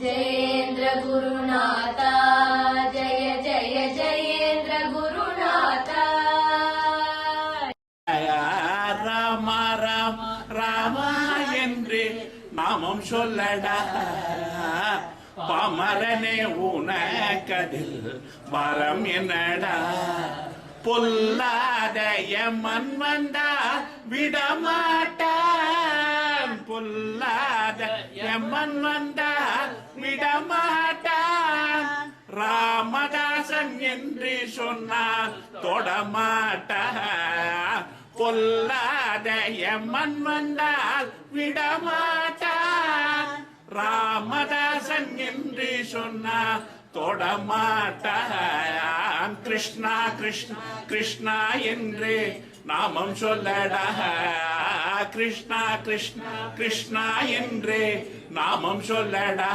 जयेन्द्र गुरुनाथा जय जय जयेन्द्र गुरुनाथा ராம ராம் ராமா என்று நாமம் சொல்லடா பாமரனே உனக்கதில் வரம் என்னடா பொல்லாத எம்மன் வந்தா விடமாட்டான் பொல்லாத எம்மன் வந்தால் விடமாட்டான். ராமதாசன் என்று சொன்னால் தொடமாட்டான். பொல்லாத எம்மன் வந்தால் விடமாட்டான். ராமதாசன் என்று சொன்னால் தொடமாட்டான். கிருஷ்ணா கிருஷ்ணா கிருஷ்ணா என்று நாமம் சொல்லடா. கிருஷ்ணா கிருஷ்ணா கிருஷ்ணா என்று நாமம் சொல்லடா.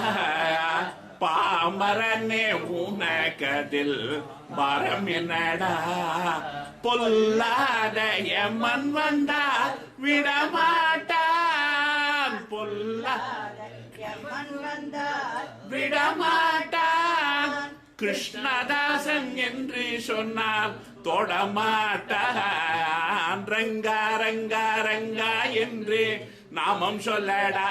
பாமரனே உனக்கதில் மரம் என்னடா? பொல்லாத எம்மன் வந்தா விடமாட்டான். பொல்லாத எம்மன் வந்தா விடமா கிருஷ்ணதாசன் என்று சொன்னால் தொடமாட்டான் ரங்கா ரங்கா ரங்கா என்று நாமம் சொல்லடா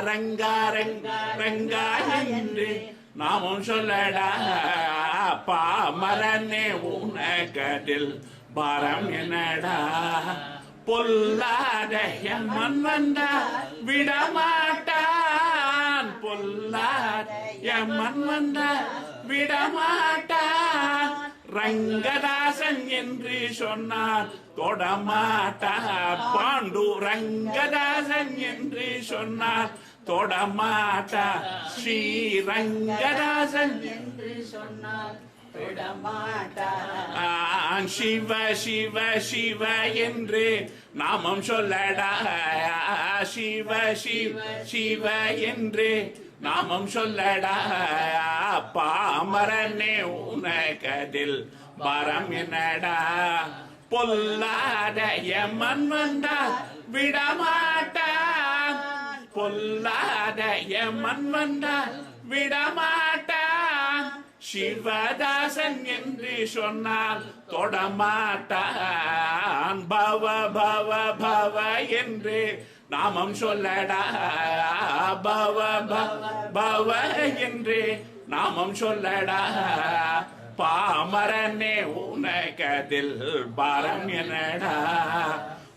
ரங்கா ரங்கா ரங்கா என்று நாமம் சொல்லடா. பாமரனே உனக்கதில் பாரம் என்னடா? பொல்லாத எமன் வந்தா விடமாட்டான். பொல்லாத எமன் வந்தா விடமாட்டார் ரங்கதாசன் என்று சொன்னார் தொடமாட்டார் பாண்டு ரங்கதாசன் என்று சொன்னார் தொடமாட்டார் ஸ்ரீ ரங்கதாசன் என்று சொன்னார் சிவ சிவ சிவ என்று நாமம் சொல்லடா. சிவ சிவ சிவ என்று நாமம் சொல்லடா பாமரனே உனக்கதில் பரம் என்னடா? பொல்லாத எமன் வந்தா விடமாட்டான் பொல்லாத எமன் வந்தா விடமாட்டான் சிவதாசன் என்று சொன்னால் தொடமாட்டான் பவ பவ பவ என்று நாமம் சொல்லடா பவ பவ என்று. நாமம் சொல்லடா பாமரனே உனகதில் பாரம் என்னடா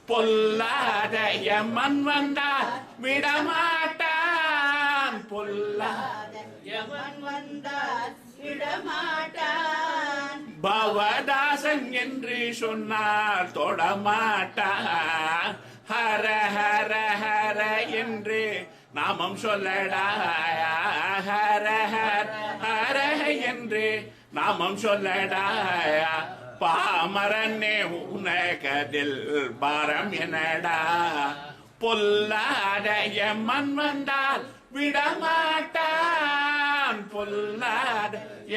பொல்லாத எம்மன் வந்தா விடமாட்டான். பொல்லாத எவன் வந்தா விடமாட்டான். பவதாசன் என்று சொன்னால் தொடமாட்டான். ஹர ஹர நாமம் சொல்லடா ஹர ஹர ஹர என்று. நாமம் சொல்லடா பாமரனே உனகதில் பாரம் என்னடா பொல்லாடைய மண் வந்தால் விடமாட்டான். பொல்லாட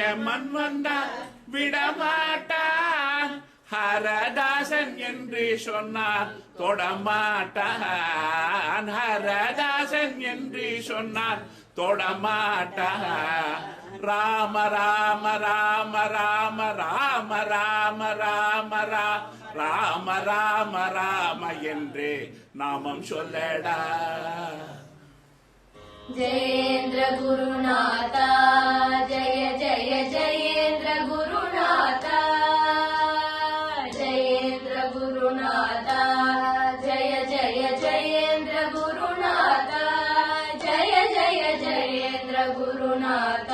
எமன் வந்தால் விடமாட்டான். ஹரதாசன் என்று சொன்னார் தொடமாட்டான். ஹர மகன் என்று சொன்னார். தொடமாட்டா. ராம ராம ராம ராம ராம ராம ராம ராம ராம ராம என்று நாமம் சொல்லடா. ஜெயேந்திர குருநாதா ஜெய ஜெய ஜெயேந்திர குருநாதா ஜெயேந்திர குருநாதா ಗುರುನಾಥ